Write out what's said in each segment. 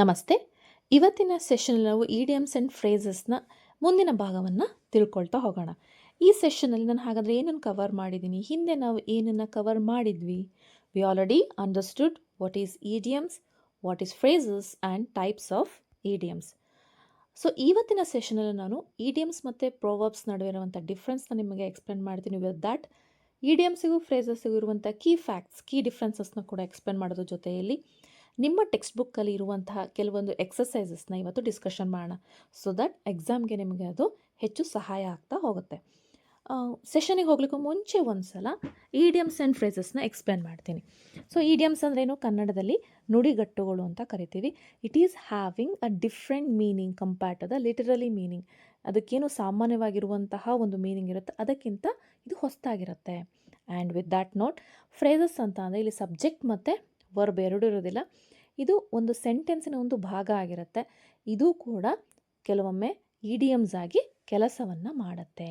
ನಮಸ್ತೆ. ಇವತ್ತಿನ ಸೆಷನ್ ನಾವು ಇಡಿಯಮ್ಸ್ ಆ್ಯಂಡ್ ಫ್ರೇಸಸ್ನ ಮುಂದಿನ ಭಾಗವನ್ನು ತಿಳ್ಕೊಳ್ತಾ ಹೋಗೋಣ. ಈ ಸೆಷನಲ್ಲಿ ನಾನು ಹಾಗಾದರೆ ಏನನ್ನು ಕವರ್ ಮಾಡಿದ್ದೀನಿ ಹಿಂದೆ ನಾವು ಏನನ್ನು ಕವರ್ ಮಾಡಿದ್ವಿ? We already understood what is idioms what is phrases and types of idioms so ಇವತ್ತಿನ ಸೆಷನಲ್ಲಿ ನಾನು ಇಡಿಯಮ್ಸ್ ಮತ್ತು ಪ್ರೋವರ್ಬ್ಸ್ ನಡುವೆ ಇರುವಂಥ ಡಿಫ್ರೆನ್ಸ್ನ ನಿಮಗೆ ಎಕ್ಸ್ಪ್ಲೇನ್ ಮಾಡ್ತೀನಿ. ವಿತ್ ದ್ಯಾಟ್ ಇಡಿಯಮ್ಸಿಗೂ ಫ್ರೇಸಸ್ಸಿಗೂ ಇರುವಂಥ ಕೀ ಫ್ಯಾಕ್ಟ್ಸ್ ಕೀ ಡಿಫ್ರೆನ್ಸಸ್ನ ಕೂಡ ಎಕ್ಸ್ಪ್ಲೇನ್ ಮಾಡೋದ್ರ ಜೊತೆಯಲ್ಲಿ ನಿಮ್ಮ ಟೆಕ್ಸ್ಟ್ ಬುಕ್ಕಲ್ಲಿ ಇರುವಂತಹ ಕೆಲವೊಂದು ಎಕ್ಸಸೈಸಸ್ನ ಇವತ್ತು ಡಿಸ್ಕಷನ್ ಮಾಡೋಣ. ಸೊ ದಟ್ ಎಕ್ಸಾಮ್ಗೆ ನಿಮಗೆ ಅದು ಹೆಚ್ಚು ಸಹಾಯ ಆಗ್ತಾ ಹೋಗುತ್ತೆ. ಸೆಷನಿಗೆ ಹೋಗ್ಲಿಕ್ಕೂ ಮುಂಚೆ ಒಂದು ಸಲ ಇಡಿಯಮ್ಸ್ ಆ್ಯಂಡ್ ಫ್ರೇಸಸ್ನ ಎಕ್ಸ್ಪ್ಲೇನ್ ಮಾಡ್ತೀನಿ. ಸೊ ಇಡಿಯಮ್ಸ್ ಅಂದ್ರೇನು? ಕನ್ನಡದಲ್ಲಿ ನುಡಿಗಟ್ಟುಗಳು ಅಂತ ಕರಿತೀವಿ. It is having a different meaning compared to the literally meaning ಅದಕ್ಕೇನು ಸಾಮಾನ್ಯವಾಗಿರುವಂತಹ ಒಂದು ಮೀನಿಂಗ್ ಇರುತ್ತೆ? ಅದಕ್ಕಿಂತ ಇದು ಹೊಸದಾಗಿರುತ್ತೆ and with that note phrases ಅಂತ ಅಂದರೆ ಇಲ್ಲಿ ಸಬ್ಜೆಕ್ಟ್ ಮತ್ತು ವರ್ಬ್ ಎರಡೂ ಇರೋದಿಲ್ಲ. ಇದು ಒಂದು ಸೆಂಟೆನ್ಸಿನ ಒಂದು ಭಾಗ ಆಗಿರುತ್ತೆ. ಇದು ಕೂಡ ಕೆಲವೊಮ್ಮೆ ಇಡಿಯಮ್ಸ್ ಆಗಿ ಕೆಲಸವನ್ನು ಮಾಡುತ್ತೆ.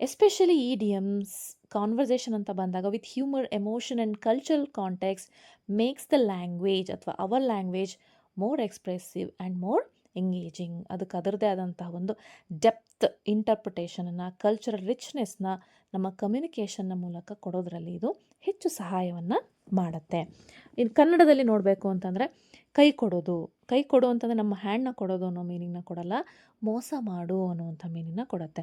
ಎಸ್ಪೆಷಲಿ ಇಡಿಯಮ್ಸ್ ಕಾನ್ವರ್ಸೇಷನ್ ಅಂತ ಬಂದಾಗ with humour emotion and cultural context makes the language ಅಥವಾ our language more expressive and more engaging ಅದಕ್ಕೆ ಅದರದೇ ಆದಂತಹ ಒಂದು ಡೆಪ್ತ್ ಇಂಟರ್ಪ್ರಿಟೇಷನನ್ನು ಕಲ್ಚರಲ್ ರಿಚ್ನೆಸ್ನ ನಮ್ಮ ಕಮ್ಯುನಿಕೇಷನ್ನ ಮೂಲಕ ಕೊಡೋದ್ರಲ್ಲಿ ಇದು ಹೆಚ್ಚು ಸಹಾಯವನ್ನು ಮಾಡುತ್ತೆ. ಇನ್ನು ಕನ್ನಡದಲ್ಲಿ ನೋಡಬೇಕು ಅಂತಂದರೆ, ಕೈ ಕೊಡೋದು. ಕೈ ಕೊಡು ಅಂತಂದರೆ ನಮ್ಮ ಹ್ಯಾಂಡ್ನ ಕೊಡೋದು ಅನ್ನೋ ಮೀನಿಂಗ್ನ ಕೊಡಲ್ಲ, ಮೋಸ ಮಾಡು ಅನ್ನುವಂಥ ಮೀನಿಂಗ್ನ ಕೊಡುತ್ತೆ.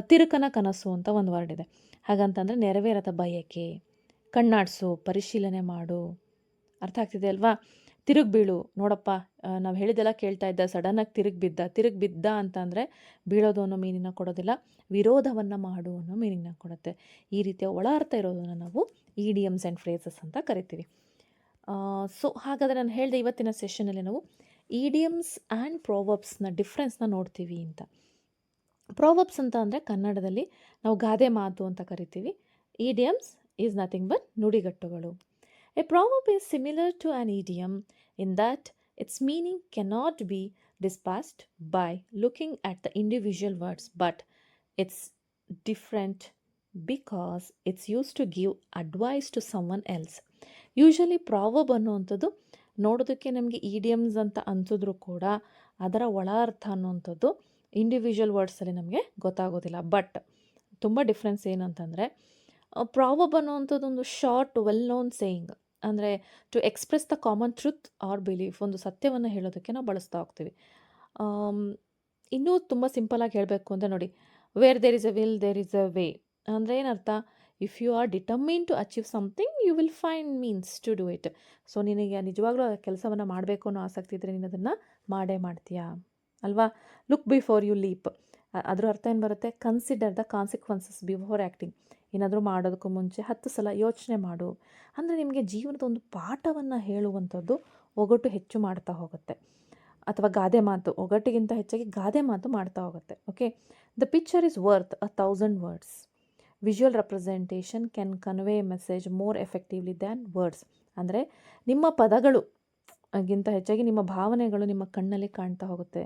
ತಿರುಕನ ಕನಸು ಅಂತ ಒಂದು ವರ್ಡ್ ಇದೆ. ಹಾಗಂತಂದರೆ ನೆರವೇರದ ಬಯಕೆ, ಕಣ್ಣಾಡಿಸು, ಪರಿಶೀಲನೆ ಮಾಡು. ಅರ್ಥ ಆಗ್ತಿದೆ ಅಲ್ವಾ? ತಿರುಗಿ ಬೀಳು ನೋಡಪ್ಪ ನಾವು ಹೇಳಿದೆಲ್ಲ ಕೇಳ್ತಾ ಇದ್ದ ಸಡನ್ನಾಗಿ ತಿರುಗಿ ಬಿದ್ದ ತಿರುಗಿ ಬಿದ್ದ ಅಂತಂದರೆ ಬೀಳೋದು ಅನ್ನೋ ಮೀನಿನ ಕೊಡೋದಿಲ್ಲ, ವಿರೋಧವನ್ನು ಮಾಡು ಅನ್ನೋ ಮೀನಿನ ಕೊಡುತ್ತೆ. ಈ ರೀತಿಯ ಒಳ ಅರ್ಥ ಇರೋದನ್ನು ನಾವು ಇಡಿಯಮ್ಸ್ ಆ್ಯಂಡ್ ಫ್ರೇಸಸ್ ಅಂತ ಕರಿತೀವಿ. ಸೊ ಹಾಗಾದರೆ ನಾನು ಹೇಳಿದೆ ಇವತ್ತಿನ ಸೆಷನಲ್ಲಿ ನಾವು ಇಡಿಯಮ್ಸ್ ಆ್ಯಂಡ್ ಪ್ರೋವರ್ಬ್ಸ್ನ ಡಿಫ್ರೆನ್ಸ್ನ ನೋಡ್ತೀವಿ ಅಂತ. ಪ್ರೋವರ್ಬ್ಸ್ ಅಂತ ಅಂದರೆ ಕನ್ನಡದಲ್ಲಿ ನಾವು ಗಾದೆ ಮಾತು ಅಂತ ಕರಿತೀವಿ. Idioms is nothing but ನುಡಿಗಟ್ಟುಗಳು. A proverb is similar to an idiom. In that its meaning cannot be disposed by looking at the individual words but it's different because it's use to give advice to someone else usually proverb ಅನ್ನುವಂಥದ್ದು ನೋಡೋದಕ್ಕೆ ನಮಗೆ idioms ಅಂತ ಅನ್ಸಿದ್ರು ಕೂಡ ಅದರ ಒಳ ಅರ್ಥ ಅನ್ನುವಂಥದ್ದು individual ವರ್ಡ್ಸಲ್ಲಿ ನಮಗೆ ಗೊತ್ತಾಗೋದಿಲ್ಲ. ಬಟ್ ತುಂಬ ಡಿಫ್ರೆನ್ಸ್ ಏನಂತಂದರೆ ಪ್ರಾವಬ್ ಅನ್ನುವಂಥದ್ದು ಒಂದು ಶಾರ್ಟ್ ವೆಲ್ ನೋನ್ ಸೇಯಿಂಗ್ ಅಂದರೆ to express the common truth or belief ಒಂದು ಸತ್ಯವನ್ನು ಹೇಳೋದಕ್ಕೆ ನಾವು ಬಳಸ್ತಾ ಹೋಗ್ತೀವಿ. ಇನ್ನೂ ತುಂಬ ಸಿಂಪಲಾಗಿ ಹೇಳಬೇಕು ಅಂದರೆ ನೋಡಿ where there is a will there is a way ಅಂದರೆ ಏನರ್ಥ? If you are determine to achieve something you will find means to do it so ನಿನಗೆ ನಿಜವಾಗ್ಲೂ ಆ ಕೆಲಸವನ್ನು ಮಾಡಬೇಕು ಅನ್ನೋ ಆಸಕ್ತಿ ಇದ್ದರೆ ನೀನು ಅದನ್ನು ಮಾಡೇ ಮಾಡ್ತೀಯಾ? ಅಲ್ವಾ? ಲುಕ್ ಬಿಫೋರ್ ಯು ಲೀಪ್ ಅದರ ಅರ್ಥ ಏನು ಬರುತ್ತೆ? Consider the consequences before acting ಏನಾದರೂ ಮಾಡೋದಕ್ಕೂ ಮುಂಚೆ ಹತ್ತು ಸಲ ಯೋಚನೆ ಮಾಡು. ಅಂದರೆ ನಿಮಗೆ ಜೀವನದ ಒಂದು ಪಾಠವನ್ನು ಹೇಳುವಂಥದ್ದು ಒಗಟು ಹೆಚ್ಚು ಮಾಡ್ತಾ ಹೋಗುತ್ತೆ. ಅಥವಾ ಗಾದೆ ಮಾತು, ಒಗಟಿಗಿಂತ ಹೆಚ್ಚಾಗಿ ಗಾದೆ ಮಾತು ಮಾಡ್ತಾ ಹೋಗುತ್ತೆ. Okay the picture is worth a thousand words visual representation can convey message more effectively than words ಅಂದರೆ ನಿಮ್ಮ ಪದಗಳು ಗಿಂತ ಹೆಚ್ಚಾಗಿ ನಿಮ್ಮ ಭಾವನೆಗಳು ನಿಮ್ಮ ಕಣ್ಣಲ್ಲಿ ಕಾಣ್ತಾ ಹೋಗುತ್ತೆ.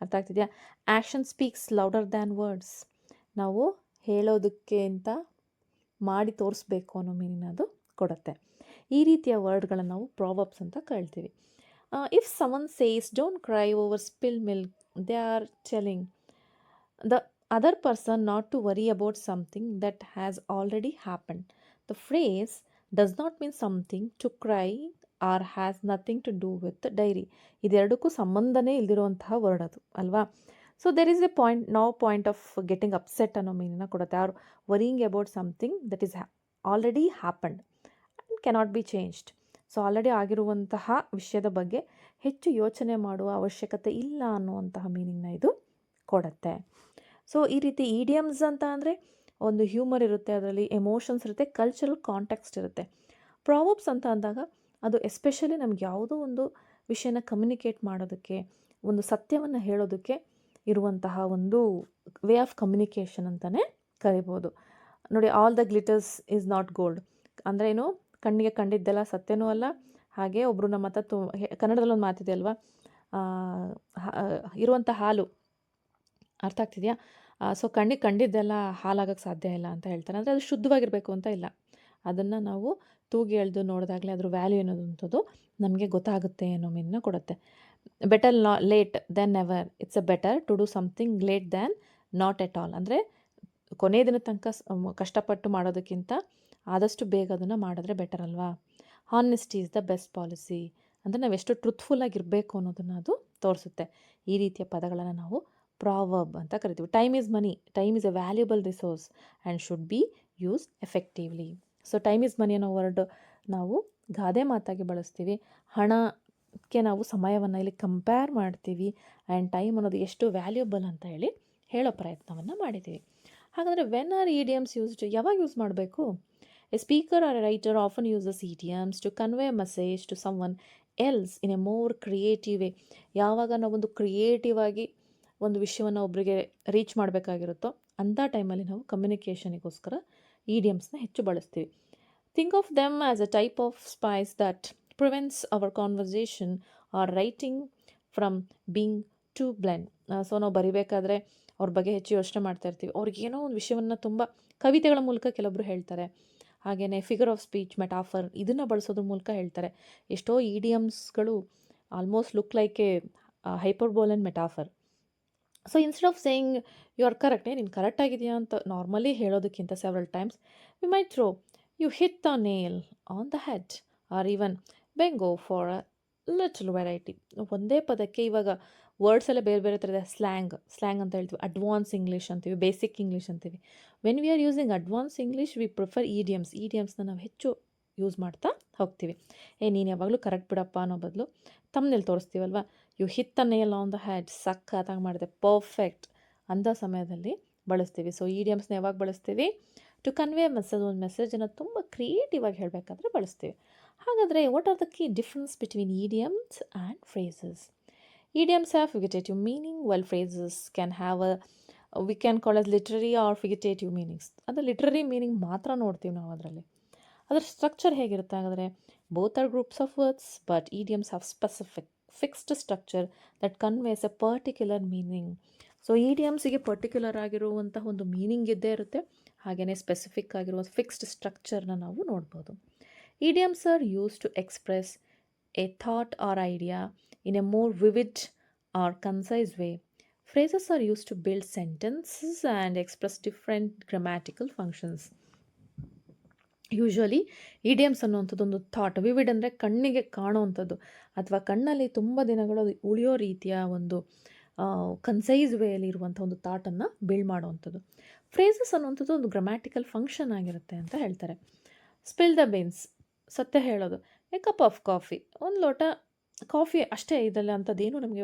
ಅರ್ಥ ಆಗ್ತಿದೆಯಾ? Action speaks louder than words ನಾವು ಹೇಳೋದಕ್ಕೆ ಅಂತ ಮಾಡಿ ತೋರಿಸ್ಬೇಕು ಅನ್ನೋ ಮೀನಿಂಗ್ ಅದು ಕೊಡುತ್ತೆ. ಈ ರೀತಿಯ ವರ್ಡ್ಗಳನ್ನು ನಾವು ಪ್ರಾವಬ್ಸ್ ಅಂತ ಕಳ್ತೀವಿ if someone says don't cry over spill milk they are telling the other person not to worry about something that has already happen the phrase does not mean something to cry or has nothing to do with dairy ಇದೆರಡಕ್ಕೂ ಸಂಬಂಧನೇ ಇಲ್ದಿರುವಂತಹ word ಅದು, ಅಲ್ವಾ? So there is a point no point of getting upset ಅನ್ನೋ ಮೀನಿನ ಕೊಡುತ್ತೆ. Or worrying about something that is already happened and cannot be changed so already ಆಗಿರುವಂತಹ ವಿಷಯದ ಬಗ್ಗೆ ಹೆಚ್ಚು ಯೋಚನೆ ಮಾಡುವ ಅವಶ್ಯಕತೆ ಇಲ್ಲ ಅನ್ನುವಂತಹ ಮೀನಿಂಗ್ನ ಇದು ಕೊಡುತ್ತೆ. ಸೊ ಈ ರೀತಿ ಈಡಿಯಮ್ಸ್ ಅಂತ ಅಂದರೆ ಒಂದು ಹ್ಯೂಮರ್ ಇರುತ್ತೆ, ಅದರಲ್ಲಿ ಎಮೋಷನ್ಸ್ ಇರುತ್ತೆ ಕಲ್ಚರಲ್ ಕಾಂಟೆಕ್ಸ್ಟ್ ಇರುತ್ತೆ. ಪ್ರಾವಬ್ಸ್ ಅಂತ ಅಂದಾಗ ಅದು ಎಸ್ಪೆಷಲಿ ನಮ್ಗೆ ಯಾವುದೋ ಒಂದು ವಿಷಯನ ಕಮ್ಯುನಿಕೇಟ್ ಮಾಡೋದಕ್ಕೆ, ಒಂದು ಸತ್ಯವನ್ನು ಹೇಳೋದಕ್ಕೆ ಇರುವಂತಹ ಒಂದು ವೇ ಆಫ್ ಕಮ್ಯುನಿಕೇಷನ್ ಅಂತಲೇ ಕರಿಬೋದು. ನೋಡಿ all the glitters is not gold ಅಂದರೆ ಏನು? ಕಣ್ಣಿಗೆ ಕಂಡಿದ್ದೆಲ್ಲ ಸತ್ಯನೂ ಅಲ್ಲ. ಹಾಗೆ ಒಬ್ಬರು ನಮ್ಮ ಹತ್ರ ತು ಕನ್ನಡದಲ್ಲಿ ಒಂದು ಮಾತಿದೆ ಅಲ್ವಾ? ಇರುವಂಥ ಹಾಲು. ಅರ್ಥ ಆಗ್ತಿದೆಯಾ? ಸೊ ಕಣ್ಣಿಗೆ ಕಂಡಿದ್ದೆಲ್ಲ ಹಾಲಾಗಕ್ಕೆ ಸಾಧ್ಯ ಇಲ್ಲ ಅಂತ ಹೇಳ್ತಾರೆ. ಅಂದರೆ ಅದು ಶುದ್ಧವಾಗಿರಬೇಕು ಅಂತ ಇಲ್ಲ. ಅದನ್ನು ನಾವು ತೂಗಿ ಎಳೆದು ನೋಡಿದಾಗಲೇ ಅದ್ರ ವ್ಯಾಲ್ಯೂ ಅನ್ನೋದಂಥದ್ದು ನಮಗೆ ಗೊತ್ತಾಗುತ್ತೆ ಅನ್ನೋ ಮೀನನ್ನ ಕೊಡುತ್ತೆ. ಬೆಟರ್ ನಾ late than never it's a better to do something late than not at all ಅಂದರೆ ಕೊನೆಯ ದಿನ ತನಕ ಕಷ್ಟಪಟ್ಟು ಮಾಡೋದಕ್ಕಿಂತ ಆದಷ್ಟು ಬೇಗ ಅದನ್ನು ಮಾಡಿದ್ರೆ ಬೆಟರ್ ಅಲ್ವಾ? Honesty is the best policy ಅಂದರೆ ನಾವು ಎಷ್ಟು ಟ್ರುತ್ಫುಲ್ ಆಗಿರಬೇಕು ಅನ್ನೋದನ್ನು ಅದು ತೋರಿಸುತ್ತೆ. ಈ ರೀತಿಯ ಪದಗಳನ್ನು ನಾವು ಪ್ರಾವರ್ಬ್ ಅಂತ ಕರಿತೀವಿ. Time is money time is a valuable resource and should be use effectively so time is money ಅನ್ನೋ ವರ್ಡ್ ನಾವು ಗಾದೆ ಮಾತಾಗಿ ಬಳಸ್ತೀವಿ. ಹಣಕ್ಕೆ ನಾವು ಸಮಯವನ್ನು ಇಲ್ಲಿ ಕಂಪೇರ್ ಮಾಡ್ತೀವಿ ಆ್ಯಂಡ್ ಟೈಮ್ ಅನ್ನೋದು ಎಷ್ಟು ವ್ಯಾಲ್ಯೂಬಲ್ ಅಂತ ಹೇಳಿ ಹೇಳೋ ಪ್ರಯತ್ನವನ್ನು ಮಾಡಿದ್ದೀವಿ. ಹಾಗಾದರೆ ವೆನ್ ಆರ್ ಇಡಿಯಮ್ಸ್ ಯೂಸ್ಡ್ ಯಾವಾಗ ಯೂಸ್ ಮಾಡಬೇಕು? A speaker or a writer often uses idioms to convey message to someone else in a more creative way ಯಾವಾಗ ನಾವೊಂದು ಕ್ರಿಯೇಟಿವ್ ಆಗಿ ಒಂದು ವಿಷಯವನ್ನು ಒಬ್ಬರಿಗೆ ರೀಚ್ ಮಾಡಬೇಕಾಗಿರುತ್ತೋ ಅಂಥ ಟೈಮಲ್ಲಿ ನಾವು ಕಮ್ಯುನಿಕೇಷನಿಗೋಸ್ಕರ ಇಡಿಯಮ್ಸ್ನ ಹೆಚ್ಚು ಬಳಸ್ತೀವಿ. Think of them as a type of spice that prevents our conversation or writing from being too bland so ನಾವು ಬರಿಬೇಕಾದ್ರೆ ಅವ್ರ ಬಗ್ಗೆ ಹೆಚ್ಚು ಯೋಚನೆ ಮಾಡ್ತಾ ಇರ್ತೀವಿ. ಅವ್ರಿಗೆ ಏನೋ ಒಂದು ವಿಷಯವನ್ನು ತುಂಬ ಕವಿತೆಗಳ ಮೂಲಕ ಕೆಲವೊಬ್ಬರು ಹೇಳ್ತಾರೆ. ಹಾಗೆಯೇ ಫಿಗರ್ ಆಫ್ ಸ್ಪೀಚ್ ಮೆಟಾಫರ್ ಇದನ್ನು ಬಳಸೋದ್ರ ಮೂಲಕ ಹೇಳ್ತಾರೆ. ಎಷ್ಟೋ ಇಡಿಯಮ್ಸ್ಗಳು almost look like a hyperbole and metaphor so instead of saying you are correct ನೀನು ಕರೆಕ್ಟ್ ಆಗಿದೆಯಾ? ಅಂತ ನಾರ್ಮಲಿ ಹೇಳೋದಕ್ಕಿಂತ several times we may throw you hit the nail on the head or even bingo for a little variety ಒಂದೇ ಪದಕ್ಕೆ ಇವಾಗ words ಎಲ್ಲ ಬೇರೆ ಬೇರೆ ಥರದ ಸ್ಲ್ಯಾಂಗ್ ಸ್ಲ್ಯಾಂಗ್ ಅಂತ ಹೇಳ್ತೀವಿ. ಅಡ್ವಾನ್ಸ್ ಇಂಗ್ಲೀಷ್ ಅಂತೀವಿ ಬೇಸಿಕ್ ಇಂಗ್ಲೀಷ್ ಅಂತೀವಿ. When we are using advance English we prefer idioms ಇಡಿಯಮ್ಸ್ನ ನಾವು ಹೆಚ್ಚು ಯೂಸ್ ಮಾಡ್ತಾ ಹೋಗ್ತೀವಿ. ಏ, ನೀನು ಯಾವಾಗಲೂ ಕರೆಕ್ಟ್ ಬಿಡಪ್ಪ ಅನ್ನೋ ಬದಲು ತಮ್ಮನೇಲಿ ತೋರಿಸ್ತೀವಲ್ವ? You hit the nail on the head ಅದಾಗ ಮಾಡಿದೆ. ಪರ್ಫೆಕ್ಟ್ ಅಂಥ ಸಮಯದಲ್ಲಿ ಬಳಸ್ತೀವಿ. ಸೊ ಇಡಿಯಮ್ಸ್ನ ಯಾವಾಗ ಬಳಸ್ತೀವಿ? ಟು ಕನ್ವೆ ಮೆಸೇಜ್ ಒಂದು ಮೆಸೇಜನ್ನು ತುಂಬ ಕ್ರಿಯೇಟಿವ್ ಆಗಿ ಹೇಳಬೇಕಾದ್ರೆ ಬಳಸ್ತೀವಿ. ಹಾಗಾದರೆ what are the key difference between idioms and phrases idioms have figurative meaning well phrases can have a we can call us literary or figurative meanings ಅದು literary meaning ಮಾತ್ರ ನೋಡ್ತೀವಿ ನಾವು ಅದರಲ್ಲಿ. ಅದರ ಸ್ಟ್ರಕ್ಚರ್ ಹೇಗಿರುತ್ತೆ ಹಾಗಾದರೆ both are groups of words but idioms have specific fixed structure that conveys a particular meaning so ಈಡಿಯಮ್ಸಿಗೆ particular ಆಗಿರುವಂತಹ ಒಂದು ಮೀನಿಂಗ್ ಇದ್ದೇ ಇರುತ್ತೆ. ಹಾಗೆಯೇ ಸ್ಪೆಸಿಫಿಕ್ ಆಗಿರುವ ಫಿಕ್ಸ್ಡ್ ಸ್ಟ್ರಕ್ಚರ್ನ ನಾವು ನೋಡ್ಬೋದು. Idioms are use to express a thought or idea in a more vivid or concise way. Phrases are used to build sentences and express different grammatical functions. Usually idioms ಅನ್ನುವಂಥದ್ದು ಒಂದು thought vivid ಅಂದರೆ ಕಣ್ಣಿಗೆ ಕಾಣುವಂಥದ್ದು ಅಥವಾ ಕಣ್ಣಲ್ಲಿ ತುಂಬ ದಿನಗಳು ಉಳಿಯೋ ರೀತಿಯ ಒಂದು ಕನ್ಸೈಸ್ ವೇಯಲ್ಲಿ ಇರುವಂಥ ಒಂದು ಥಾಟನ್ನು ಬಿಲ್ಡ್ ಮಾಡುವಂಥದ್ದು ಫ್ರೇಸಸ್ ಅನ್ನುವಂಥದ್ದು ಒಂದು ಗ್ರಾಮ್ಯಾಟಿಕಲ್ ಫಂಕ್ಷನ್ ಆಗಿರುತ್ತೆ ಅಂತ ಹೇಳ್ತಾರೆ ಸ್ಪಿಲ್ ದ ಬೀನ್ಸ್ ಸತ್ಯ ಹೇಳೋದು. A cup of coffee. ಒಂದು ಲೋಟ ಕಾಫಿ ಅಷ್ಟೇ ಇದೆಲ್ಲ ಅಂಥದ್ದೇನು ನಮಗೆ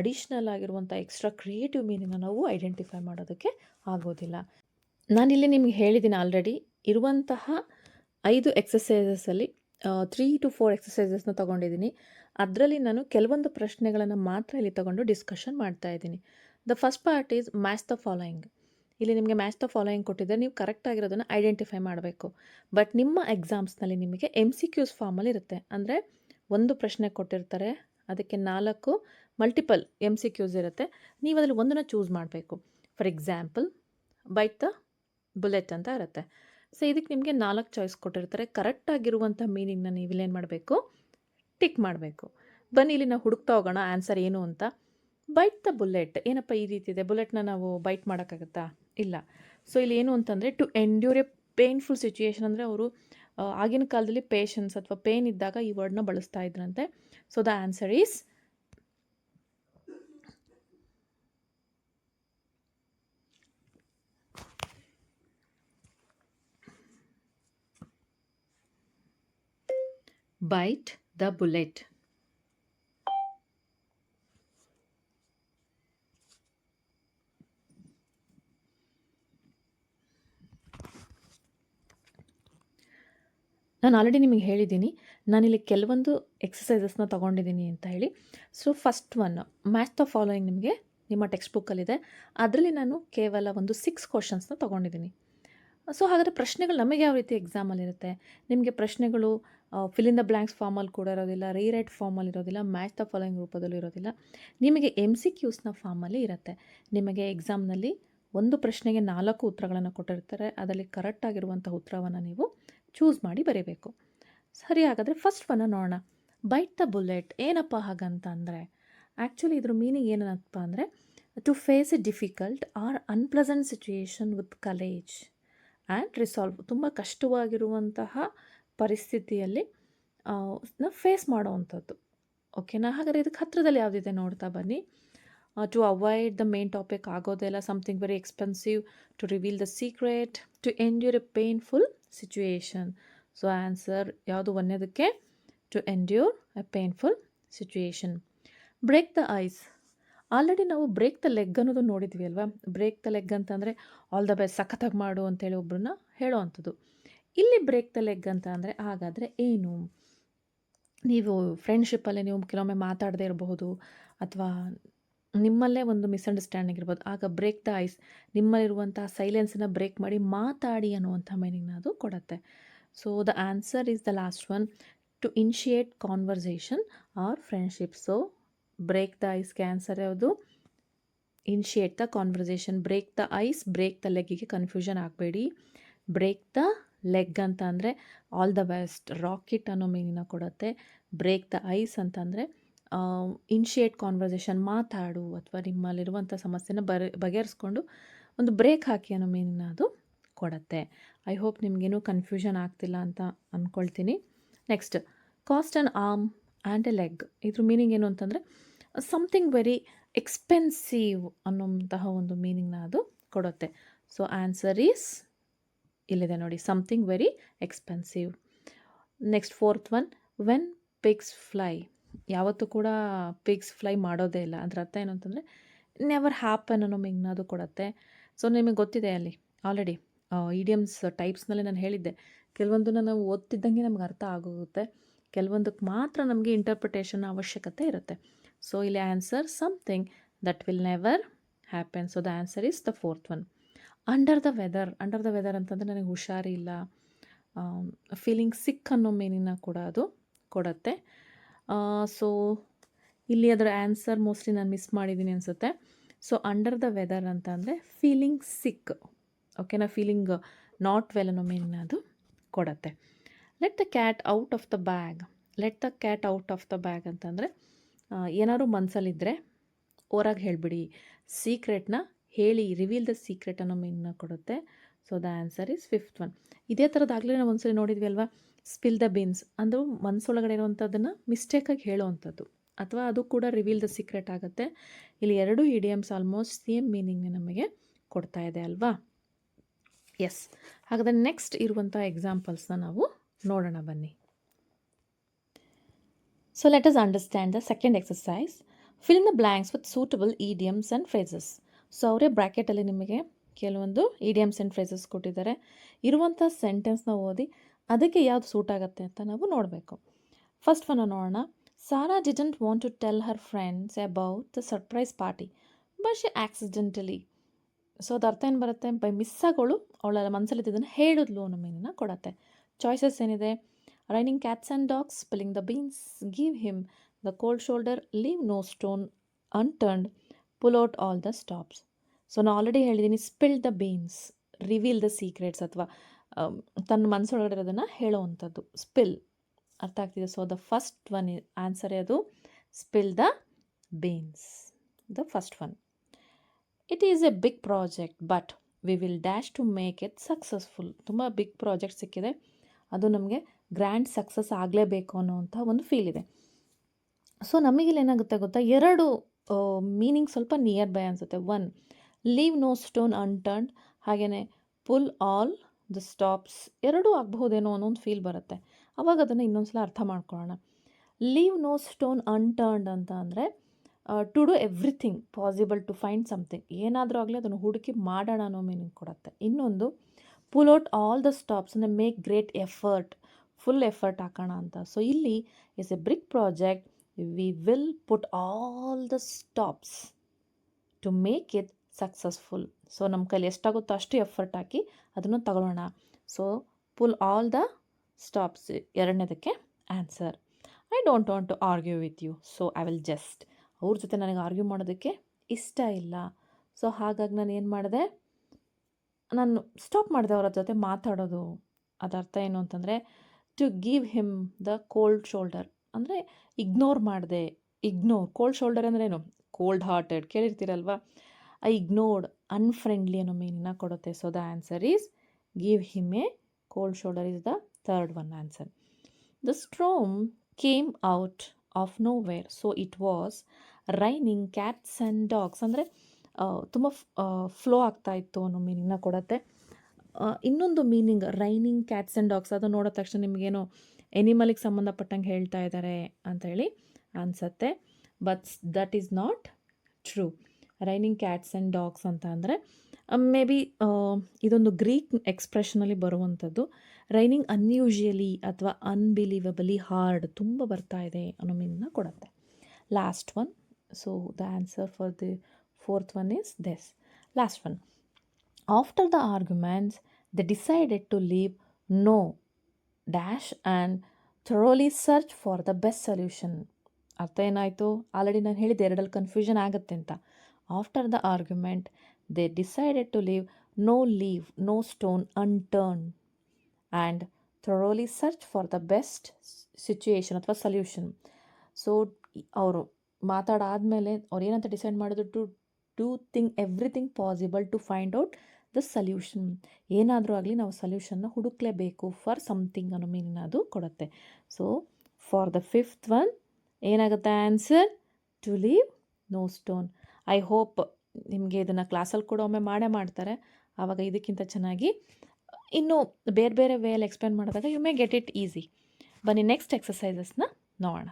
ಅಡಿಷ್ನಲ್ ಆಗಿರುವಂಥ ಎಕ್ಸ್ಟ್ರಾ ಕ್ರಿಯೇಟಿವ್ ಮೀನಿಂಗ್ನ ನಾವು ಐಡೆಂಟಿಫೈ ಮಾಡೋದಕ್ಕೆ ಆಗೋದಿಲ್ಲ. ನಾನಿಲ್ಲಿ ನಿಮಗೆ ಹೇಳಿದ್ದೀನಿ ಆಲ್ರೆಡಿ ಇರುವಂತಹ ಐದು ಎಕ್ಸಸೈಸಸಲ್ಲಿ ತ್ರೀ ಟು ಫೋರ್ ಎಕ್ಸಸೈಸಸ್ನ ತೊಗೊಂಡಿದ್ದೀನಿ. ಅದರಲ್ಲಿ ನಾನು ಕೆಲವೊಂದು ಪ್ರಶ್ನೆಗಳನ್ನು ಮಾತ್ರ ಇಲ್ಲಿ ತೊಗೊಂಡು ಡಿಸ್ಕಷನ್ ಮಾಡ್ತಾ ಇದ್ದೀನಿ. The first part is match the following ಇಲ್ಲಿ ನಿಮಗೆ ಮ್ಯಾಚ್ ದ ಫಾಲೋಯಿಂಗ್ ಕೊಟ್ಟಿದ್ದರೆ ನೀವು ಕರೆಕ್ಟ್ ಆಗಿರೋದನ್ನು ಐಡೆಂಟಿಫೈ ಮಾಡಬೇಕು. ಬಟ್ ನಿಮ್ಮ ಎಕ್ಸಾಮ್ಸ್ನಲ್ಲಿ ನಿಮಗೆ ಎಂ ಸಿ ಕ್ಯೂಸ್ ಫಾರ್ಮಲ್ಲಿ ಇರುತ್ತೆ. ಅಂದರೆ ಒಂದು ಪ್ರಶ್ನೆ ಕೊಟ್ಟಿರ್ತಾರೆ, ಅದಕ್ಕೆ ನಾಲ್ಕು ಮಲ್ಟಿಪಲ್ ಎಂ ಸಿ ಕ್ಯೂಸ್ ಇರುತ್ತೆ. ನೀವು ಅದರಲ್ಲಿ ಒಂದನ್ನು ಚೂಸ್ ಮಾಡಬೇಕು. For example bite the bullet ಅಂತ ಇರುತ್ತೆ. ಸೊ ಇದಕ್ಕೆ ನಿಮಗೆ ನಾಲ್ಕು ಚಾಯ್ಸ್ ಕೊಟ್ಟಿರ್ತಾರೆ. ಕರೆಕ್ಟಾಗಿರುವಂಥ ಮೀನಿಂಗ್ನ ನೀವು ಇಲ್ಲೇನು ಮಾಡಬೇಕು? ಟಿಕ್ ಮಾಡಬೇಕು. ಬನ್ನಿ, ಇಲ್ಲಿ ನಾವು ಹುಡುಕ್ತಾ ಹೋಗೋಣ. ಆನ್ಸರ್ ಏನು ಅಂತ? ಬೈಟ್ ದ ಬುಲೆಟ್ ಏನಪ್ಪ ಈ ರೀತಿ ಇದೆ? ಬುಲೆಟ್ನ ನಾವು ಬೈಟ್ ಮಾಡೋಕ್ಕಾಗತ್ತಾ? ಇಲ್ಲ ಸೊ ಇಲ್ಲಿ ಏನು ಅಂತಂದರೆ to endure a painful situation ಅಂದರೆ ಅವರು ಆಗಿನ ಕಾಲದಲ್ಲಿ ಪೇಷನ್ಸ್ ಅಥವಾ ಪೇನ್ ಇದ್ದಾಗ ಈ ವರ್ಡ್ನ ಬಳಸ್ತಾ ಇದ್ರಂತೆ so the answer is bite the bullet. ನಾನು ಆಲ್ರೆಡಿ ನಿಮಗೆ ಹೇಳಿದ್ದೀನಿ ನಾನಿಲ್ಲಿ ಕೆಲವೊಂದು ಎಕ್ಸಸೈಸಸ್ನ ತೊಗೊಂಡಿದ್ದೀನಿ ಅಂತ ಹೇಳಿ. So first one match the following ನಿಮಗೆ ನಿಮ್ಮ ಟೆಕ್ಸ್ಟ್ ಬುಕ್ಕಲ್ಲಿದೆ ಅದರಲ್ಲಿ ನಾನು ಕೇವಲ ಒಂದು ಸಿಕ್ಸ್ ಕ್ವಶನ್ಸ್ನ ತೊಗೊಂಡಿದ್ದೀನಿ ಸೊ ಹಾಗಾದರೆ ಪ್ರಶ್ನೆಗಳು ನಮಗೆ ಯಾವ ರೀತಿ ಎಕ್ಸಾಮಲ್ಲಿರುತ್ತೆ ನಿಮಗೆ ಪ್ರಶ್ನೆಗಳು ಫಿಲ್ ಇನ್ ದ ಬ್ಲ್ಯಾಂಕ್ಸ್ ಫಾರ್ಮಲ್ಲಿ ಕೂಡ ಇರೋದಿಲ್ಲ ರೀರೈಟ್ ಫಾರ್ಮಲ್ಲಿ ಇರೋದಿಲ್ಲ ಮ್ಯಾಚ್ ದ ಫಾಲೋಯಿಂಗ್ ರೂಪದಲ್ಲೂ ಇರೋದಿಲ್ಲ. ನಿಮಗೆ ಎಂ ಸಿ ಕ್ಯೂಸ್ನ ಫಾರ್ಮಲ್ಲಿ ಇರುತ್ತೆ. ನಿಮಗೆ ಎಕ್ಸಾಮ್ನಲ್ಲಿ ಒಂದು ಪ್ರಶ್ನೆಗೆ ನಾಲ್ಕು ಉತ್ತರಗಳನ್ನು ಕೊಟ್ಟಿರ್ತಾರೆ. ಅದರಲ್ಲಿ ಕರೆಕ್ಟ್ ಆಗಿರುವಂಥ ಉತ್ತರವನ್ನು ನೀವು ಚೂಸ್ ಮಾಡಿ ಬರೀಬೇಕು. ಸರಿ, ಹಾಗಾದರೆ ಫಸ್ಟ್ ಒನ್ನ ನೋಡೋಣ. ಬೈಟ್ ದ ಬುಲೆಟ್ ಏನಪ್ಪ ಹಾಗಂತ ಅಂದರೆ ಆ್ಯಕ್ಚುಲಿ ಇದ್ರ ಮೀನಿಂಗ್ ಏನಪ್ಪ ಅಂದರೆ to face a difficult or unpleasant situation with courage and resolve ತುಂಬ ಕಷ್ಟವಾಗಿರುವಂತಹ ಪರಿಸ್ಥಿತಿಯಲ್ಲಿ ನಾವು ಫೇಸ್ ಮಾಡೋವಂಥದ್ದು. ಓಕೆನಾ ಹಾಗಾದರೆ ಇದಕ್ಕೆ ಹತ್ತಿರದಲ್ಲಿ ಯಾವುದಿದೆ ನೋಡ್ತಾ ಬನ್ನಿ. To avoid the main topic ಆಗೋದೆಲ್ಲ something very expensive to reveal the secret to endure a painful situation so answer ಯಾವುದು ಒಂದೇದಕ್ಕೆ to endure a painful situation break the ice already ನಾವು ಬ್ರೇಕ್ ದ ಲೆಗ್ ಅನ್ನೋದು ನೋಡಿದ್ವಿ ಅಲ್ವಾ? Break the leg ಅಂತಂದರೆ all the best ಸಖತ್ತಾಗಿ ಮಾಡು ಅಂತೇಳಿ ಒಬ್ಬರನ್ನ ಹೇಳೋ ಅಂಥದ್ದು ಇಲ್ಲಿ ಬ್ರೇಕ್ ದ ಲೆಗ್ ಅಂತ ಅಂದರೆ ಹಾಗಾದರೆ ಏನು? ನೀವು ಫ್ರೆಂಡ್ಶಿಪ್ಪಲ್ಲಿ ನೀವು ಕೆಲವೊಮ್ಮೆ ಮಾತಾಡದೇ ಇರಬಹುದು, ಅಥವಾ ನಿಮ್ಮಲ್ಲೇ ಒಂದು ಮಿಸ್ಅಂಡರ್ಸ್ಟ್ಯಾಂಡಿಂಗ್ ಇರ್ಬೋದು. ಆಗ ಬ್ರೇಕ್ ದ ಐಸ್ ನಿಮ್ಮಲ್ಲಿರುವಂಥ ಸೈಲೆನ್ಸನ್ನು ಬ್ರೇಕ್ ಮಾಡಿ ಮಾತಾಡಿ ಅನ್ನುವಂಥ ಮೀನಿಂಗ್ನ ಅದು ಕೊಡುತ್ತೆ. So the answer is the last one to initiate conversation or friendship so break the ಐಸ್ಗೆ answer ಯಾವುದು? Initiate the conversation break the ice break the ಲೆಗ್ಗಿಗೆ confusion ಆಗಬೇಡಿ. ಬ್ರೇಕ್ ದ ಲೆಗ್ ಅಂತ ಅಂದರೆ ಆಲ್ ದ ಬೆಸ್ಟ್ ರಾಕೆಟ್ ಅನ್ನೋ ಮೀನಿನ ಕೊಡುತ್ತೆ. Break the ice ಅಂತಂದರೆ initiate conversation ಮಾತಾಡು ಅಥವಾ ನಿಮ್ಮಲ್ಲಿರುವಂಥ ಸಮಸ್ಯೆನ ಬರೆ, ಬಗೆಹರಿಸ್ಕೊಂಡು ಒಂದು ಬ್ರೇಕ್ ಹಾಕಿ ಅನ್ನೋ ಮೀನಿನ ಅದು ಕೊಡುತ್ತೆ. ಐ ಹೋಪ್ ನಿಮಗೇನು ಕನ್ಫ್ಯೂಷನ್ ಆಗ್ತಿಲ್ಲ ಅಂತ ಅಂದ್ಕೊಳ್ತೀನಿ next cost and arm and a leg ಇದ್ರ ಮೀನಿಂಗ್ ಏನು ಅಂತಂದರೆ ಸಮಥಿಂಗ್ ವೆರಿ ಎಕ್ಸ್ಪೆನ್ಸಿವ್ ಅನ್ನೋಂತಹ ಒಂದು ಮೀನಿಂಗ್ನ ಅದು ಕೊಡುತ್ತೆ. ಸೊ ಆನ್ಸರ್ ಈಸ್ ಇಲ್ಲಿದೆ ನೋಡಿ something very expensive next fourth one when pigs fly ಯಾವತ್ತೂ ಕೂಡ ಪಿಗ್ಸ್ ಫ್ಲೈ ಮಾಡೋದೇ ಇಲ್ಲ. ಅದರ ಅರ್ಥ ಏನು ಅಂತಂದರೆ ನೆವರ್ ಹ್ಯಾಪನ್ ಅನ್ನೋ ಮೀನಿಂಗ್ನ ಅದು ಕೊಡುತ್ತೆ. ಸೊ ನಿಮಗೆ ಗೊತ್ತಿದೆ ಅಲ್ಲಿ ಆಲ್ರೆಡಿ ಇಡಿಯಮ್ಸ್ ಟೈಪ್ಸ್ನಲ್ಲಿ ನಾನು ಹೇಳಿದ್ದೆ. ಕೆಲವೊಂದನ್ನು ನಾವು ಓದ್ತಿದ್ದಂಗೆ ನಮ್ಗೆ ಅರ್ಥ ಆಗೋಗುತ್ತೆ. ಕೆಲವೊಂದಕ್ಕೆ ಮಾತ್ರ ನಮಗೆ ಇಂಟರ್ಪ್ರಿಟೇಷನ್ ಅವಶ್ಯಕತೆ ಇರುತ್ತೆ. ಸೊ ಇಲ್ಲಿ answer something that will never happen so the answer is the fourth one under the weather under the weather ಅಂತಂದರೆ ನನಗೆ ಹುಷಾರಿಲ್ಲ. ಫೀಲಿಂಗ್ ಸಿಕ್ ಅನ್ನೋ ಮೀನಿನ ಕೂಡ ಅದು ಕೊಡುತ್ತೆ. ಸೊ ಇಲ್ಲಿ ಅದರ ಆನ್ಸರ್ ಮೋಸ್ಟ್ಲಿ ನಾನು ಮಿಸ್ ಮಾಡಿದ್ದೀನಿ ಅನಿಸುತ್ತೆ. ಸೊ ಅಂಡರ್ ದ ವೆದರ್ ಅಂತ ಅಂದರೆ ಫೀಲಿಂಗ್ ಸಿಕ್ ಓಕೆನಾ ಫೀಲಿಂಗ್ ನಾಟ್ ವೆಲ್ ಅನ್ನೋ ಮೀನಿಂಗ್ನ ಅದು ಕೊಡುತ್ತೆ. Let the cat out of the bag let the cat out of the bag ಅಂತಂದರೆ ಏನಾದ್ರು ಮನಸ್ಸಲ್ಲಿದ್ದರೆ ಓರಾಗಿ ಹೇಳಿಬಿಡಿ. ಸೀಕ್ರೆಟ್ನ ಹೇಳಿ ರಿವೀಲ್ ದ ಸೀಕ್ರೆಟ್ ಅನ್ನೋ ಮೀನನ್ನ ಕೊಡುತ್ತೆ. So the answer is fifth one ಇದೇ ಥರದ್ದಾಗಲೇ ನಾವು ಒಂದ್ಸರಿ ನೋಡಿದ್ವಿ ಅಲ್ವಾ? ಸ್ಪಿಲ್ ದ ಬೀನ್ಸ್ ಅಂದರೂ ಮನಸ್ಸೊಳಗಡೆ ಇರುವಂಥದ್ದನ್ನು ಮಿಸ್ಟೇಕಾಗಿ ಹೇಳುವಂಥದ್ದು ಅಥವಾ ಅದು ಕೂಡ ರಿವೀಲ್ ದ ಸೀಕ್ರೆಟ್ ಆಗುತ್ತೆ. ಇಲ್ಲಿ ಎರಡು ಇಡಿಯಮ್ಸ್ ಆಲ್ಮೋಸ್ಟ್ ಸೇಮ್ ಮೀನಿಂಗ್ನ ನಮಗೆ ಕೊಡ್ತಾ ಇದೆ ಅಲ್ವಾ? ಎಸ್ ಹಾಗಾದರೆ ನೆಕ್ಸ್ಟ್ ಇರುವಂಥ ಎಕ್ಸಾಂಪಲ್ಸ್ನ ನಾವು ನೋಡೋಣ ಬನ್ನಿ. So let us understand the second exercise fill the blanks with suitable idioms and phrases so ಅವರೇ ಬ್ರ್ಯಾಕೆಟಲ್ಲಿ ನಿಮಗೆ ಕೆಲವೊಂದು ಇಡಿಯಮ್ಸ್ ಆ್ಯಂಡ್ ಫ್ರೇಸಸ್ ಕೊಟ್ಟಿದ್ದಾರೆ. ಇರುವಂಥ ಸೆಂಟೆನ್ಸ್ನ ಓದಿ ಅದಕ್ಕೆ ಯಾವುದು ಸೂಟ್ ಆಗುತ್ತೆ ಅಂತ ನಾವು ನೋಡಬೇಕು. ಫಸ್ಟ್ ಒನ್ನ ನೋಡೋಣ. Sara didn't want to tell her friends about the surprise party but she accidentally so ಅದು ಅರ್ಥ ಏನು ಬರುತ್ತೆ? ಬೈ ಮಿಸ್ಸಾಗಳು, ಅವಳ ಮನಸ್ಸಲ್ಲಿದ್ದನ್ನು ಹೇಳಿದ್ಲು ಅನ್ನೋ ಮೀನನ್ನು ಕೊಡುತ್ತೆ. ಚಾಯ್ಸಸ್ ಏನಿದೆ? Raining cats and dogs spilling the beans give him the cold shoulder leave no stone unturned pull out all the stops so ನಾನು ಆಲ್ರೆಡಿ ಹೇಳಿದ್ದೀನಿ spill the beans reveal the secrets ಅಥವಾ ತನ್ನ ಮನಸ್ಸೊಳಗಡೆ ಇರೋದನ್ನು ಹೇಳೋವಂಥದ್ದು. ಸ್ಪಿಲ್ ಅರ್ಥ ಆಗ್ತಿದೆ? ಸೊ ದ ಫಸ್ಟ್ ಒನ್ ಆನ್ಸರೇ ಅದು spill the beans the first one it is a big project but we will dash to make it successful ತುಂಬ ಬಿಗ್ ಪ್ರಾಜೆಕ್ಟ್ ಸಿಕ್ಕಿದೆ. ಅದು ನಮಗೆ ಗ್ರ್ಯಾಂಡ್ ಸಕ್ಸಸ್ ಆಗಲೇಬೇಕು ಅನ್ನೋವಂಥ ಒಂದು ಫೀಲ್ ಇದೆ. ಸೊ ನಮಗಿಲ್ಲಿ ಏನಾಗುತ್ತೆ ಗೊತ್ತಾ? ಎರಡು ಮೀನಿಂಗ್ ಸ್ವಲ್ಪ ನಿಯರ್ ಬೈ ಅನಿಸುತ್ತೆ. One leave no stone unturned ಹಾಗೆಯೇ ಪುಲ್ ಆಲ್ ದ ಸ್ಟಾಪ್ಸ್ ಎರಡೂ ಆಗಬಹುದೇನೋ ಅನ್ನೋ ಒಂದು ಫೀಲ್ ಬರುತ್ತೆ. ಅವಾಗ ಅದನ್ನು ಇನ್ನೊಂದು ಸಲ ಅರ್ಥ ಮಾಡ್ಕೊಳ್ಳೋಣ. ಲೀವ್ ನೋ ಸ್ಟೋನ್ ಅನ್ಟರ್ನ್ಡ್ ಅಂತ ಅಂದರೆ to do everything possible to find something ಏನಾದರೂ ಆಗಲಿ ಅದನ್ನು ಹುಡುಕಿ ಮಾಡೋಣ ಅನ್ನೋ ಮೀನಿಂಗ್ ಕೊಡುತ್ತೆ. ಇನ್ನೊಂದು pull out all the stops ಅಂದರೆ make great effort full effort ಹಾಕೋಣ ಅಂತ. ಸೊ ಇಲ್ಲಿ is a brick project we will put all the stops to make it successful so ನಮ್ಮ ಕೈಲಿ ಎಷ್ಟಾಗುತ್ತೋ ಅಷ್ಟು ಎಫರ್ಟ್ ಹಾಕಿ ಅದನ್ನು ತಗೊಳ್ಳೋಣ. So pull all the stops ಎರಡನೇದಕ್ಕೆ answer I don't want to argue with you so I will just ಅವ್ರ ಜೊತೆ ನನಗೆ ಆರ್ಗ್ಯೂ ಮಾಡೋದಕ್ಕೆ ಇಷ್ಟ ಇಲ್ಲ. ಸೊ ಹಾಗಾಗಿ ನಾನು ಏನು ಮಾಡಿದೆ? ನಾನು ಸ್ಟಾಪ್ ಮಾಡಿದೆ ಅವರ ಜೊತೆ ಮಾತಾಡೋದು. ಅದರ ಅರ್ಥ ಏನು ಅಂತಂದರೆ to give him the cold shoulder ಅಂದರೆ ಇಗ್ನೋರ್ ಮಾಡಿದೆ. ಇಗ್ನೋರ್ ಕೋಲ್ಡ್ ಶೋಲ್ಡರ್ ಅಂದ್ರೇನು ಕೋಲ್ಡ್ ಹಾರ್ಟೆಡ್ ಕೇಳಿರ್ತೀರಲ್ವಾ? ಐ ಇಗ್ನೋರ್ಡ್ ಅನ್ಫ್ರೆಂಡ್ಲಿ ಅನ್ನೋ ಮೀನಿನ ಕೊಡುತ್ತೆ. So the answer is give him a cold shoulder is the third one answer the storm came out of nowhere so it was raining cats and dogs ಅಂದರೆ ತುಂಬ flow ಆಗ್ತಾ ಇತ್ತು ಅನ್ನೋ ಮೀನಿಂಗ್ನ ಕೊಡುತ್ತೆ. ಇನ್ನೊಂದು meaning raining cats and dogs ಅದು ನೋಡಿದ ತಕ್ಷಣ ನಿಮಗೇನು ಎನಿಮಲಿಗೆ ಸಂಬಂಧಪಟ್ಟಂಗೆ ಹೇಳ್ತಾ ಇದ್ದಾರೆ ಅಂತೇಳಿ ಅನಿಸತ್ತೆ. But that is not true raining cats and dogs ಅಂತ ಅಂದರೆ ಮೇ ಬಿ ಇದೊಂದು ಗ್ರೀಕ್ ಎಕ್ಸ್ಪ್ರೆಷನಲ್ಲಿ ಬರುವಂಥದ್ದು, ರೈನಿಂಗ್ ಅನ್ಯೂಶಲಿ ಅಥವಾ ಅನ್ಬಿಲೀವಬಲಿ ಹಾರ್ಡ್ ತುಂಬ ಬರ್ತಾ ಇದೆ ಅನ್ನೋ ಮೀನನ್ನ ಕೊಡುತ್ತೆ. Last one so the answer for the fourth one is this last one after the arguments the decided to leave no dash and thoroughly search for the best solution ಅರ್ಥ ಏನಾಯಿತು? Already ನಾನು ಹೇಳಿದ್ದೆ ಎರಡಲ್ಲಿ ಕನ್ಫ್ಯೂಷನ್ ಆಗುತ್ತೆ ಅಂತ. After the argument they decided to leave no leave no stone unturn and thoroughly search for the best situation ಅಥವಾ solution so ಅವರು ಮಾತಾಡಾದಮೇಲೆ ಅವ್ರು ಏನಂತ ಡಿಸೈಡ್ ಮಾಡಿದ್ರು? To do thing everything possible to find out the solution ಏನಾದರೂ ಆಗಲಿ ನಾವು ಸಲ್ಯೂಷನ್ನ ಹುಡುಕಲೇಬೇಕು for something ಅನ್ನೋ ಮೀನಿನ ಅದು ಕೊಡುತ್ತೆ. So for the fifth one ಏನಾಗುತ್ತೆ? Answer to leave no stone I hope ನಿಮಗೆ ಇದನ್ನು ಕ್ಲಾಸಲ್ಲಿ ಕೂಡ ಒಮ್ಮೆ ಮಾಡೇ ಮಾಡ್ತಾರೆ. ಆವಾಗ ಇದಕ್ಕಿಂತ ಚೆನ್ನಾಗಿ, ಇನ್ನು ಬೇರೆ ಬೇರೆ ವೇಯಲ್ಲಿ ಎಕ್ಸ್ಪ್ಲೇನ್ ಮಾಡಿದಾಗ you may get it easy ಬನ್ನಿ ನೆಕ್ಸ್ಟ್ ಎಕ್ಸಸೈಸಸ್ನ ನೋಡೋಣ.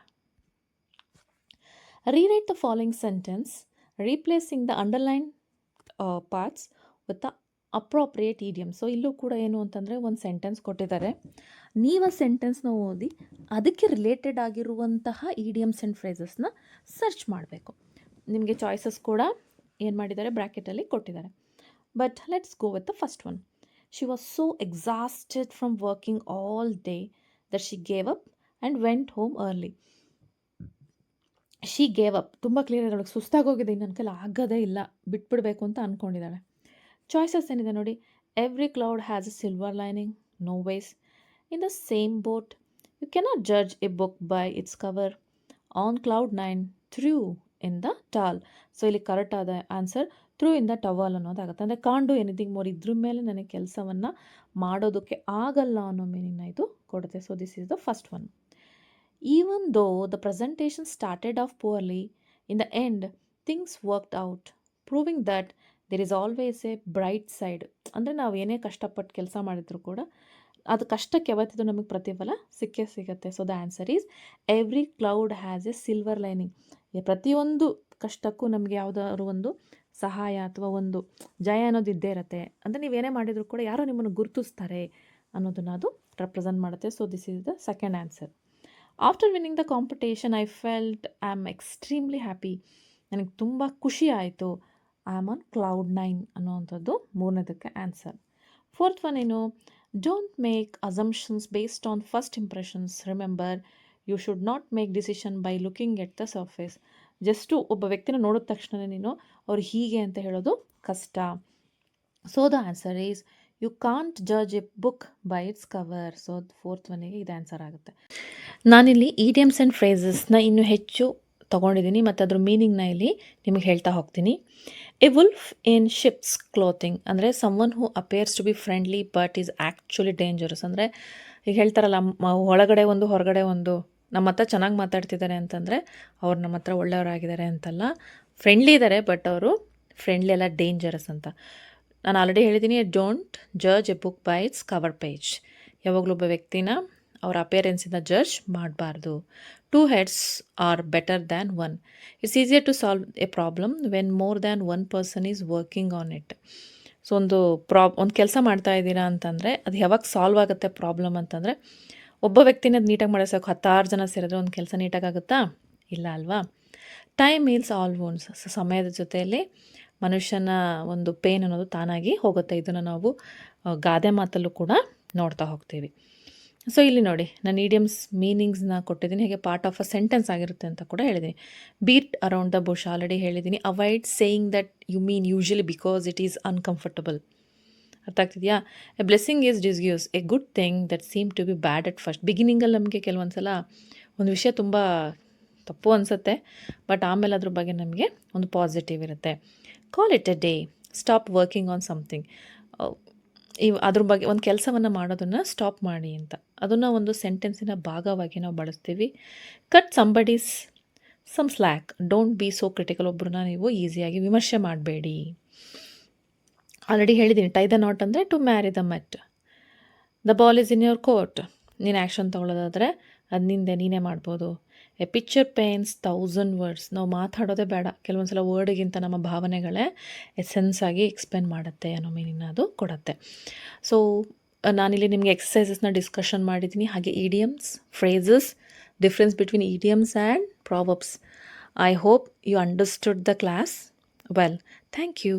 Rewrite the following sentence replacing the underline parts with appropriate idiom so ಇಲ್ಲೂ ಕೂಡ ಏನು ಅಂತಂದರೆ ಒಂದು ಸೆಂಟೆನ್ಸ್ ಕೊಟ್ಟಿದ್ದಾರೆ. ನೀವು ಆ ಸೆಂಟೆನ್ಸ್ನ ಓದಿ, ಅದಕ್ಕೆ ರಿಲೇಟೆಡ್ ಆಗಿರುವಂತಹ ಈಡಿಯಮ್ಸ್ ಆ್ಯಂಡ್ ಫ್ರೇಸಸ್ನ ಸರ್ಚ್ ಮಾಡಬೇಕು. ನಿಮಗೆ ಚಾಯ್ಸಸ್ ಕೂಡ ಏನು ಮಾಡಿದ್ದಾರೆ? ಬ್ರ್ಯಾಕೆಟಲ್ಲಿ ಕೊಟ್ಟಿದ್ದಾರೆ. But let's go with the first one she was so exhausted from working all day that she gave up and went home early she gave up ತುಂಬ clear ಇದೆ ಅವಳಿಗೆ ಸುಸ್ತಾಗೋಗಿದೆ. ನನ್ನ ಕೈಲಿ ಆಗೋದೇ ಇಲ್ಲ. ಬಿಟ್ಬಿಡಬೇಕು ಅಂತ ಅಂದ್ಕೊಂಡಿದ್ದಾಳೆ ಚಾಯ್ಸಸ್ ಏನಿದೆ ನೋಡಿ? Every cloud has a silver lining no ways in the same boat you cannot judge a book by its cover on cloud nine throw in the towel so ಇಲ್ಲಿ ಕರೆಕ್ಟ್ ಆದ answer throw in the towel ಅನ್ನೋದಾಗುತ್ತೆ. ಅಂದರೆ ಕಾಂಡು anything more ಇದ್ರ ಮೇಲೆ ನನಗೆ ಕೆಲಸವನ್ನು ಮಾಡೋದಕ್ಕೆ ಆಗಲ್ಲ ಅನ್ನೋ ಮೀನಿಂಗ್ನ ಇದು ಕೊಡುತ್ತೆ. So this is the first one even though the presentation started off poorly in the end things worked out proving that there is always a bright side ಅಂದರೆ, ನಾವು ಏನೇ ಕಷ್ಟಪಟ್ಟು ಕೆಲಸ ಮಾಡಿದ್ರು ಕೂಡ, ಅದು ಕಷ್ಟಕ್ಕೆ ಯಾವತ್ತಿದ್ರು ನಮಗೆ ಪ್ರತಿಫಲ ಸಿಕ್ಕೇ ಸಿಗುತ್ತೆ. So the answer is every cloud has a silver lining ಪ್ರತಿಯೊಂದು ಕಷ್ಟಕ್ಕೂ ನಮಗೆ ಯಾವುದಾದ್ರು ಒಂದು ಸಹಾಯ ಅಥವಾ ಒಂದು ಜಯ ಅನ್ನೋದು ಇದ್ದೇ ಇರುತ್ತೆ. ಅಂದರೆ ನೀವೇನೇ ಮಾಡಿದರೂ ಕೂಡ ಯಾರೋ ನಿಮ್ಮನ್ನು ಗುರುತಿಸ್ತಾರೆ ಅನ್ನೋದನ್ನು ಅದು ರೆಪ್ರೆಸೆಂಟ್ ಮಾಡುತ್ತೆ. So this is the second answer after winning the competition I felt I am extremely happy ನನಗೆ ತುಂಬ ಖುಷಿ ಆಯಿತು. I am on cloud nine ಅನ್ನೋವಂಥದ್ದು ಮೂರನೇದಕ್ಕೆ ಆನ್ಸರ್ ಫೋರ್ತ್ ಒನ್ ಏನು? Don't make assumptions based on first impressions remember you should not make decision by looking at the surface just ಒಬ್ಬ ವ್ಯಕ್ತಿನ ನೋಡಿದ ತಕ್ಷಣ ನೀನು ಅವ್ರು ಹೀಗೆ ಅಂತ ಹೇಳೋದು ಕಷ್ಟ. So the answer is you can't judge a book by its cover so fourth ಒನ್ನಿಗೆ ಇದು ಆನ್ಸರ್ ಆಗುತ್ತೆ. ನಾನಿಲ್ಲಿ ಇಡಿಯಮ್ಸ್ ಆ್ಯಂಡ್ ಫ್ರೇಸಸ್ನ ಇನ್ನೂ ಹೆಚ್ಚು ತೊಗೊಂಡಿದ್ದೀನಿ ಮತ್ತು ಅದ್ರ ಮೀನಿಂಗ್ನ ಇಲ್ಲಿ ನಿಮಗೆ ಹೇಳ್ತಾ ಹೋಗ್ತೀನಿ. A wolf in sheep's clothing ಅಂದರೆ someone who appears to be friendly but is actually dangerous ಅಂದರೆ ಈಗ ಹೇಳ್ತಾರಲ್ಲ ಒಳಗಡೆ ಒಂದು, ಹೊರಗಡೆ ಒಂದು. ನಮ್ಮ ಹತ್ರ ಚೆನ್ನಾಗಿ ಮಾತಾಡ್ತಿದ್ದಾರೆ ಅಂತಂದರೆ ಅವ್ರು ನಮ್ಮ ಹತ್ರ ಒಳ್ಳೆಯವರಾಗಿದ್ದಾರೆ ಅಂತಲ್ಲ. ಫ್ರೆಂಡ್ಲಿ ಇದ್ದಾರೆ ಬಟ್ ಅವರು ಫ್ರೆಂಡ್ಲಿ ಎಲ್ಲ ಡೇಂಜರಸ್ ಅಂತ. ನಾನು ಆಲ್ರೆಡಿ ಹೇಳಿದ್ದೀನಿ don't judge a book by its cover page ಯಾವಾಗಲೂ ಒಬ್ಬ ವ್ಯಕ್ತಿನ ಅವರ ಅಪೇರೆನ್ಸಿಂದ ಜಡ್ಜ್ ಮಾಡಬಾರ್ದು. Two heads are better than one it's easier to solve a problem when more than one person is working on it so ಒಂದು ಪ್ರಾಬ್ ಒಂದು ಕೆಲಸ ಮಾಡ್ತಾ ಇದ್ದೀರಾ ಅಂತಂದರೆ, ಅದು ಯಾವಾಗ ಸಾಲ್ವ್ ಆಗುತ್ತೆ ಪ್ರಾಬ್ಲಮ್ ಅಂತಂದರೆ ಒಬ್ಬ ವ್ಯಕ್ತಿನ ಅದು ನೀಟಾಗಿ ಮಾಡಿಸೋಕೆ ಸಾಕು ಹತ್ತಾರು ಜನ ಸೇರಿದ್ರೆ ಒಂದು ಕೆಲಸ ನೀಟಾಗಿ ಆಗುತ್ತಾ ಇಲ್ಲ ಅಲ್ವಾ? ಟೈಮ್ ಈಲ್ಸ್ ಆಲ್ ವೋನ್ಸ್ ಸಮಯದ ಜೊತೆಯಲ್ಲಿ ಮನುಷ್ಯನ ಒಂದು ಪೇನ್ ಅನ್ನೋದು ತಾನಾಗಿ ಹೋಗುತ್ತೆ. ಇದನ್ನು ನಾವು ಗಾದೆ ಮಾತಲ್ಲೂ ಕೂಡ ನೋಡ್ತಾ ಹೋಗ್ತೀವಿ. ಸೊ ಇಲ್ಲಿ ನೋಡಿ, ನಾನು ಈಡಿಯಮ್ಸ್ ಮೀನಿಂಗ್ಸ್ನ ಕೊಟ್ಟಿದ್ದೀನಿ. ಹೇಗೆ ಪಾರ್ಟ್ ಆಫ್ ಅ ಸೆಂಟೆನ್ಸ್ ಆಗಿರುತ್ತೆ ಅಂತ ಕೂಡ ಹೇಳಿದ್ದೀನಿ. Beat around the bush already ಹೇಳಿದ್ದೀನಿ. Avoid saying that you mean usually because it is uncomfortable ಅರ್ಥ ಆಗ್ತಿದೆಯಾ? A blessing is disguise a good thing that seem to be bad at first ಬಿಗಿನಿಂಗಲ್ಲಿ ನಮಗೆ ಕೆಲವೊಂದು ಸಲ ಒಂದು ವಿಷಯ ತುಂಬ ತಪ್ಪು ಅನಿಸುತ್ತೆ ಬಟ್ ಆಮೇಲೆ ಅದ್ರ ಬಗ್ಗೆ ನಮಗೆ ಒಂದು ಪಾಸಿಟಿವ್ ಇರುತ್ತೆ. Call it a day stop working on something ಈ ಅದ್ರ ಬಗ್ಗೆ ಒಂದು ಕೆಲಸವನ್ನು ಮಾಡೋದನ್ನು ಸ್ಟಾಪ್ ಮಾಡಿ ಅಂತ. ಅದನ್ನು ಒಂದು ಸೆಂಟೆನ್ಸಿನ ಭಾಗವಾಗಿ ನಾವು ಬಳಸ್ತೀವಿ. Cut somebody's some slack don't be so critical ಒಬ್ಬರನ್ನ ನೀವು ಈಸಿಯಾಗಿ ವಿಮರ್ಶೆ ಮಾಡಬೇಡಿ. ಆಲ್ರೆಡಿ ಹೇಳಿದ್ದೀನಿ ಟೈ ದ ನಾಟ್ ಅಂದರೆ to marry the met the ball is in your court ನೀನು ಆ್ಯಕ್ಷನ್ ತೊಗೊಳ್ಳೋದಾದರೆ ಅದು ನಿಂದೆ, ನೀನೇ ಮಾಡ್ಬೋದು. A picture paints thousand words ನಾವು ಮಾತಾಡೋದೇ ಬೇಡ. ಕೆಲವೊಂದು ಸಲ ವರ್ಡ್ಗಿಂತ ನಮ್ಮ ಭಾವನೆಗಳೇ ಎಸೆನ್ಸ್ ಆಗಿ ಎಕ್ಸ್ಪ್ಲೇನ್ ಮಾಡುತ್ತೆ ಅನ್ನೋ ಮೀನಿನ ಅದು ಕೊಡುತ್ತೆ. ಸೊ ನಾನಿಲ್ಲಿ ನಿಮಗೆ ಎಕ್ಸಸೈಸಸ್ನ ಡಿಸ್ಕಷನ್ ಮಾಡಿದ್ದೀನಿ. ಹಾಗೆ idioms phrases difference between idioms and proverbs I hope you understood the class well thank you